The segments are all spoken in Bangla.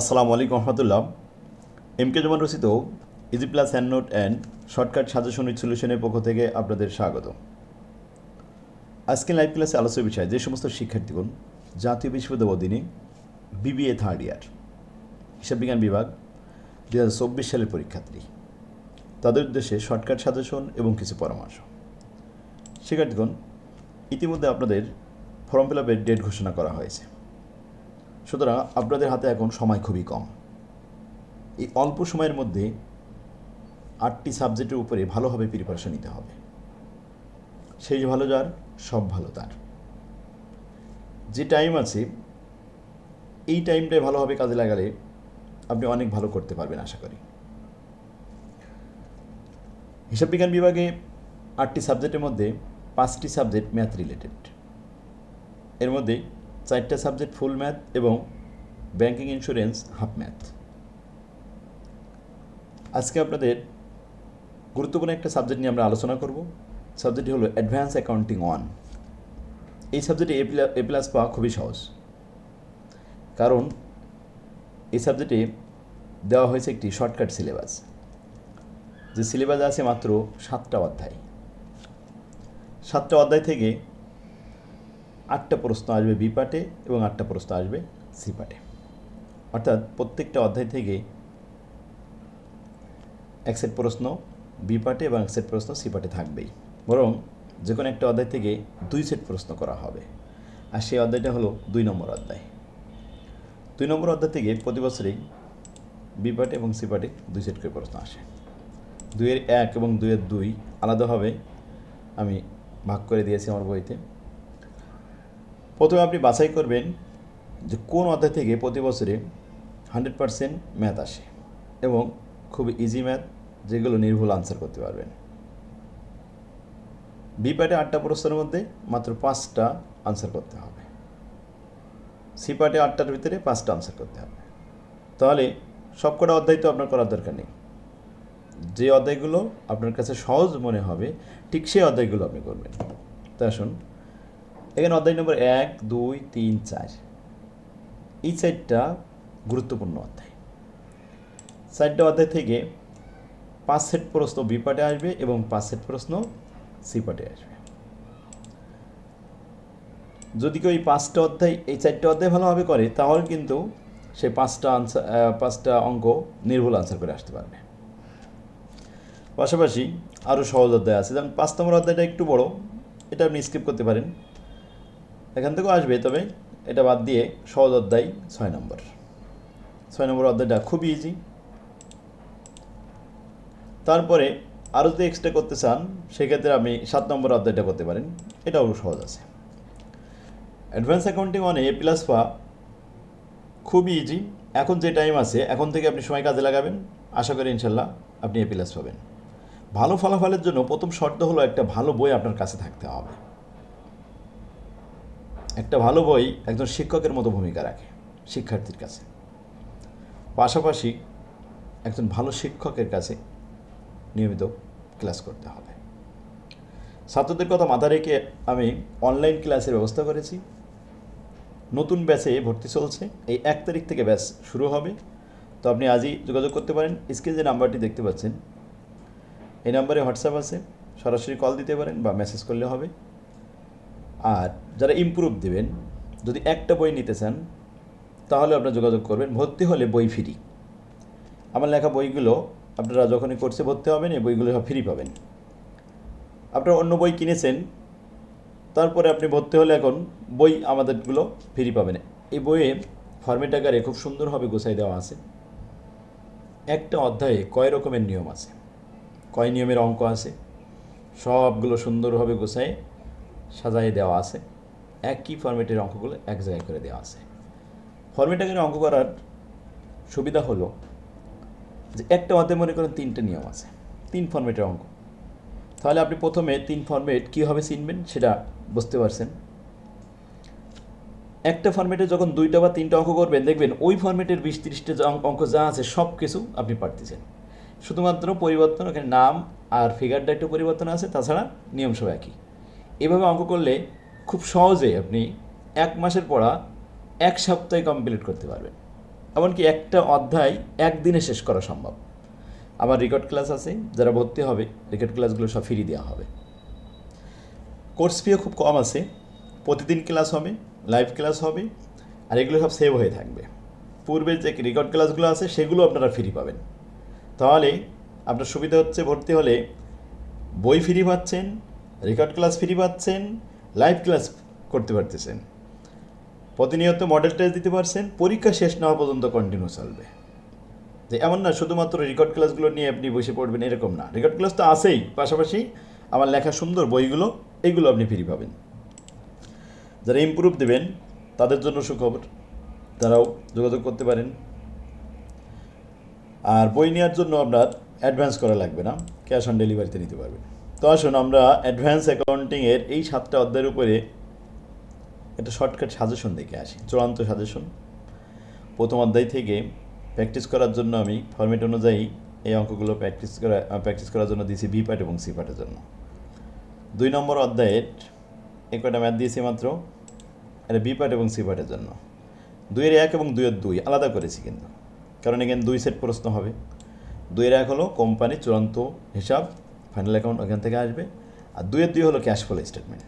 আসসালামু আলাইকুম রহমতুল্লাহ। এম কে জমান রচিত easy plus hand note and shortcut suggestion সলিউশনের পক্ষ থেকে আপনাদের স্বাগত। আজকে লাইভ ক্লাসে আলোচ্য বিষয়, যে সমস্ত শিক্ষার্থীগণ জাতীয় বিশ্ববিদ্যালয় অধীনে বিবিএ থার্ড ইয়ার হিসাব বিজ্ঞান বিভাগ দু হাজার চব্বিশ সালের পরীক্ষার্থী। তাদের উদ্দেশ্যে শর্টকাট সাজেশন এবং কিছু পরামর্শ। শিক্ষার্থীগণ, ইতিমধ্যে আপনাদের ফর্ম ফিল আপের ডেট ঘোষণা করা হয়েছে। সুতরাং আপনাদের হাতে এখন সময় খুবই কম। এই অল্প সময়ের মধ্যে আটটি সাবজেক্টের উপরে ভালোভাবে প্রিপারেশন নিতে হবে। সেই ভালো যার, সব ভালো তার। যে টাইম আছে, এই টাইমটায় ভালোভাবে কাজে লাগালে আপনি অনেক ভালো করতে পারবেন আশা করি। হিসাব বিজ্ঞান বিভাগে আটটি সাবজেক্টের মধ্যে পাঁচটি সাবজেক্ট ম্যাথ রিলেটেড এর মধ্যে চারটা সাবজেক্ট ফুল ম্যাথ এবং ব্যাংকিং ইন্স্যুরেন্স হাফ ম্যাথ আজকে আপনাদের গুরুত্বপূর্ণ একটা সাবজেক্ট নিয়ে আমরা আলোচনা করব। সাবজেক্টটি হলো অ্যাডভান্স অ্যাকাউন্টিং ওয়ান এই সাবজেক্টে এ প্লাস পাওয়া খুবই সহজ। কারণ এই সাবজেক্টে দেওয়া হয়েছে একটি শর্টকাট সিলেবাস যে সিলেবাস আছে মাত্র সাতটা অধ্যায়। সাতটা অধ্যায় থেকে আটটা প্রশ্ন আসবে বি পাটে এবং আটটা প্রশ্ন আসবে সি পাটে অর্থাৎ প্রত্যেকটা অধ্যায় থেকে এক সেট প্রশ্ন বি পাটে এবং এক সেট প্রশ্ন সি পাটে থাকবেই। বরং যে কোনো একটা অধ্যায় থেকে দুই সেট প্রশ্ন করা হবে। আর সেই অধ্যায়টা হলো দুই নম্বর অধ্যায়। দুই নম্বর অধ্যায় থেকে প্রতি বছরেই বি পাটে এবং সি পাটে দুই সেট করে প্রশ্ন আসে। দুইয়ের এক এবং দুইয়ের দুই আলাদাভাবে আমি ভাগ করে দিয়েছি আমার বইতে। প্রথমে আপনি বাছাই করবেন যে কোন অধ্যায় থেকে প্রতি বছরে হান্ড্রেড পারসেন্ট ম্যাথ আসে এবং খুব ইজি ম্যাথ যেগুলো নির্ভুল আনসার করতে পারবেন। বি পার্টে আটটা প্রশ্নের মধ্যে মাত্র পাঁচটা আনসার করতে হবে। সি পার্টে আটটার ভিতরে পাঁচটা আনসার করতে হবে। তাহলে সবকটা অধ্যায় তো আপনার করার দরকার নেই। যে অধ্যায়গুলো আপনার কাছে সহজ মনে হবে, ঠিক সেই অধ্যায়গুলো আপনি করবেন। তা আসুন এখানে অধ্যায় নম্বর এক, দুই, তিন, চার। এই চারটা গুরুত্বপূর্ণ অধ্যায়। চারটা অধ্যায় থেকে পাঁচ সেট প্রশ্ন বি পার্টে আসবে এবং পাঁচ সেট প্রশ্ন সি পার্টে আসবে। যদি কেউ এই পাঁচটা অধ্যায়, এই চারটা অধ্যায় ভালোভাবে করে, তাহলে কিন্তু সে পাঁচটা আনসার পাঁচটা অঙ্ক নির্ভুল আনসার করে আসতে পারবে। পাশাপাশি আরও সহজ অধ্যায় আছে। যেমন পাঁচ নম্বর অধ্যায়টা একটু বড়, এটা আপনি স্কিপ করতে পারেন। এখান থেকেও আসবে তবে। এটা বাদ দিয়ে সহজ অধ্যায় ছয় নম্বর। ছয় নম্বর অধ্যায়টা খুবই ইজি তারপরে আরও যদি এক্সট্রা করতে চান, সেক্ষেত্রে আপনি সাত নম্বর অধ্যায়টা করতে পারেন। এটাও সহজ আছে। অ্যাডভান্স অ্যাকাউন্টিং অনে এ প্লাস পা খুবই ইজি এখন যে টাইম আছে, এখন থেকে আপনি সময় কাজে লাগাবেন। আশা করি ইনশাল্লাহ আপনি এ প্লাস পাবেন। ভালো ফলাফলের জন্য প্রথম শর্ত হলো একটা ভালো বই আপনার কাছে থাকতে হবে। একটা ভালো বই একজন শিক্ষকের মতো ভূমিকা রাখে, শিক্ষার্থীর কাছে। পাশাপাশি একজন ভালো শিক্ষকের কাছে নিয়মিত ক্লাস করতে হবে। ছাত্রদের কথা মাথা রেখে আমি অনলাইন ক্লাসের ব্যবস্থা করেছি। নতুন ব্যাচে ভর্তি চলছে। এই এক তারিখ থেকে ব্যাচ শুরু হবে। তো আপনি আজই যোগাযোগ করতে পারেন। স্ক্রিনে যে নাম্বারটি দেখতে পাচ্ছেন, এই নাম্বারে হোয়াটসঅ্যাপ আছে। সরাসরি কল দিতে পারেন বা মেসেজ করলে হবে। আর যারা ইমপ্রুভ দেবেন, যদি একটা বই নিতে চান, তাহলে আপনারা যোগাযোগ করবেন। ভর্তি হলে বই ফ্রি আমার লেখা বইগুলো আপনারা যখনই কোর্সে ভর্তি হবেন, এই বইগুলো সব ফ্রি পাবেন। আপনারা অন্য বই কিনেছেন, তারপরে আপনি ভর্তি হলে এখন বই আমাদেরগুলো ফ্রি পাবেন। এই বইয়ে ফর্মেট আকারে খুব সুন্দরভাবে গোছাই দেওয়া আছে। একটা অধ্যায়ে কয় রকমের নিয়ম আছে? কয় নিয়মের অঙ্ক আছে? সবগুলো সুন্দরভাবে গোছায় সাজাই দেওয়া আছে। একই ফর্মেটের অঙ্কগুলো এক জায়গায় করে দেওয়া আছে। ফর্মেট অঙ্ক করার সুবিধা হলো যে একটা অধ্যায় মনে করেন তিনটে নিয়ম আছে, তিন ফর্মেটের অঙ্ক। তাহলে আপনি প্রথমে তিন ফর্মেট কীভাবে চিনবেন সেটা বুঝতে পারছেন। একটা ফর্মেটে যখন দুইটা বা তিনটা অঙ্ক করবেন, দেখবেন ওই ফর্মেটের বিশ তিরিশটা অঙ্ক যা আছে সব কিছু আপনি পারতেছেন। শুধুমাত্র পরিবর্তন, ওখানে নাম আর ফিগারটা একটু পরিবর্তন আছে, তাছাড়া নিয়ম সব একই। এভাবে অঙ্ক করলে খুব সহজে আপনি এক মাসের পড়া এক সপ্তাহে কমপ্লিট করতে পারবেন। এমনকি একটা অধ্যায় একদিনে শেষ করা সম্ভব। আমার রেকর্ড ক্লাস আছে, যারা ভর্তি হবে রেকর্ড ক্লাসগুলো সব ফ্রি দেওয়া হবে। কোর্স ফিও খুব কম আছে, প্রতিদিন ক্লাস হবে লাইভ ক্লাস হবে, আর এগুলো সব সেভ হয়ে থাকবে। পূর্বের যে রেকর্ড ক্লাসগুলো আছে, সেগুলো আপনারা ফ্রি পাবেন। তাহলে আপনার সুবিধা হচ্ছে, ভর্তি হলে বই ফ্রি পাচ্ছেন রেকর্ড ক্লাস ফ্রি পাচ্ছেন, লাইভ ক্লাস করতে পারতেছেন। প্রতিনিয়ত মডেল টেস্ট দিতে পারছেন, পরীক্ষা শেষ না পর্যন্ত কন্টিনিউ চলবে। যে এমন না, শুধুমাত্র রেকর্ড ক্লাসগুলো নিয়ে আপনি বসে পড়বেন এরকম না। রেকর্ড ক্লাস তো আছেই, পাশাপাশি আমার লেখা সুন্দর বইগুলো এইগুলো আপনি ফ্রি পাবেন। যারা ইমপ্রুভ দেবেন, তাদের জন্য সুখবর। তারাও যোগাযোগ করতে পারেন। আর বই নেওয়ার জন্য আপনার অ্যাডভান্স করা লাগবে না ক্যাশ অন ডেলিভারিতে নিতে পারবেন। তো আসুন আমরা অ্যাডভান্স অ্যাকাউন্টিংয়ের এই সাতটা অধ্যায়ের উপরে একটা শর্টকাট সাজেশন দেখে আসি, চূড়ান্ত সাজেশন প্রথম অধ্যায় থেকে প্র্যাকটিস করার জন্য আমি ফরম্যাট অনুযায়ী এই অঙ্কগুলো প্র্যাকটিস করা প্র্যাকটিস করার জন্য দিয়েছি বি পার্ট এবং সি পার্টের জন্য। দুই নম্বর অধ্যায়ের এই কয়টা ম্যাথ দিয়েছি মাত্র, এটা বি পার্ট এবং সি পার্টের জন্য। দুইয়ের এক এবং দুইয়ের দুই, আলাদা করেছি কিন্তু। কারণ এখানে দুই সেট প্রশ্ন হবে। দুইয়ের এক হলো কোম্পানির চূড়ান্ত হিসাব ফাইনাল অ্যাকাউন্ট ওখান থেকে আসবে। আর দুইয়ের দুই হলো ক্যাশ ফ্লো স্টেটমেন্ট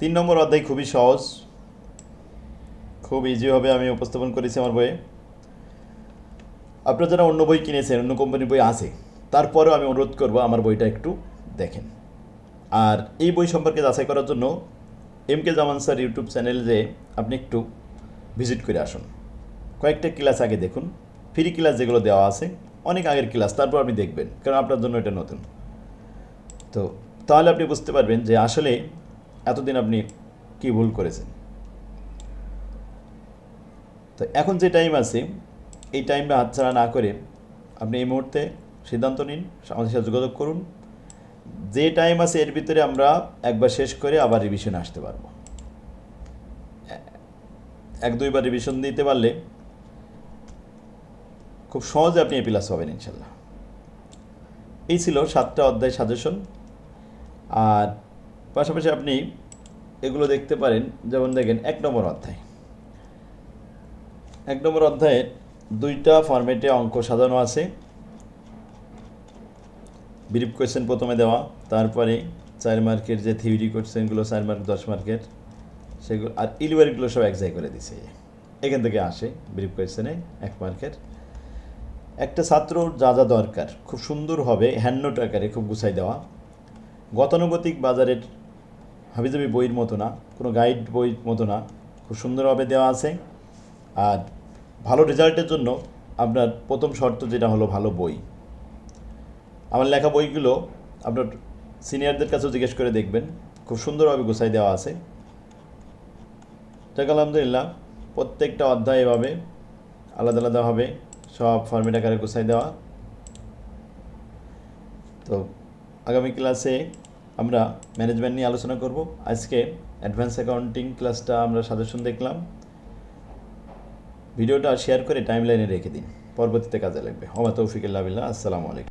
তিন নম্বর অধ্যায় খুবই সহজ। খুব ইজিভাবে আমি উপস্থাপন করেছি আমার বইয়ে। আপনারা যারা অন্য বই কিনেছেন, অন্য কোম্পানির বই আছে, তারপরেও আমি অনুরোধ করব আমার বইটা একটু দেখেন। আর এই বই সম্পর্কে যাচাই করার জন্য M K Zaman sir YouTube চ্যানেলে আপনি একটু ভিজিট করে আসুন। কয়েকটা ক্লাস আগে দেখুন। ফ্রি ক্লাস যেগুলো দেওয়া আছে অনেক আগের ক্লাস, তারপর আপনি দেখবেন, কারণ আপনার জন্য এটা নতুন। তো, তাহলে আপনি বুঝতে পারবেন যে আসলে এতদিন আপনি কি ভুল করেছেন। তো এখন যে টাইম আছে, এই টাইমটা হাতছাড়া না করে আপনি এই মুহূর্তে সিদ্ধান্ত নিন, আমাদের সাথে যোগাযোগ করুন। যে টাইম আছে এর ভিতরে আমরা একবার শেষ করে আবার রিভিশনে আসতে পারব। এক দুইবার রিভিশন দিতে পারলে খুব সহজে আপনি এ প্লাস পাবেন ইনশাল্লাহ। এই ছিল সাতটা অধ্যায় সাজেশন। আর পাশাপাশি আপনি এগুলো দেখতে পারেন, যেমন দেখেন, এক নম্বর অধ্যায়। এক নম্বর অধ্যায়ে দুইটা ফরম্যাটে অঙ্ক সাজানো আছে। ব্রিফ কোয়েশ্চেন প্রথমে দেওয়া, তারপরে চার মার্কের যে থিওরি কোয়েশ্চেনগুলো চার মার্ক, দশ মার্কের, সেগুলো, আর ইলিভারিগুলো সব এক করে দিছে। এখান থেকে আসে ব্রিফ কোয়েশ্চেনে এক মার্কের। একটা ছাত্র যা যা দরকার, খুব সুন্দর হবে, হ্যান্ডনোট আকারে খুব গুছাই দেওয়া। গতানুগতিক বাজারের হাবিজাবি বইয়ের মতো না, কোনো গাইড বইয়ের মতো না, খুব সুন্দরভাবে দেওয়া আছে। আর ভালো রেজাল্টের জন্য আপনার প্রথম শর্ত যেটা হলো ভালো বই। আমার লেখা বইগুলো আপনার সিনিয়রদের কাছেও জিজ্ঞেস করে দেখবেন, খুব সুন্দরভাবে গুছাই দেওয়া আছে। যাক, আলহামদুলিল্লাহ, প্রত্যেকটা অধ্যায় এভাবে আলাদা আলাদাভাবে সব ফর্মেট আকারে গুছাই দেওয়া। তো আগামী ক্লাসে আমরা ম্যানেজমেন্ট নিয়ে আলোচনা করব। আজকে অ্যাডভান্স অ্যাকাউন্টিং ক্লাসটা আমরা সাজেশন দেখলাম। ভিডিওটা শেয়ার করে টাইম লাইনে রেখে দিন। পরবর্তীতে কাজে লাগবে। হমা তৌফিকুল্লাহ আসসালামু আলাইকুম।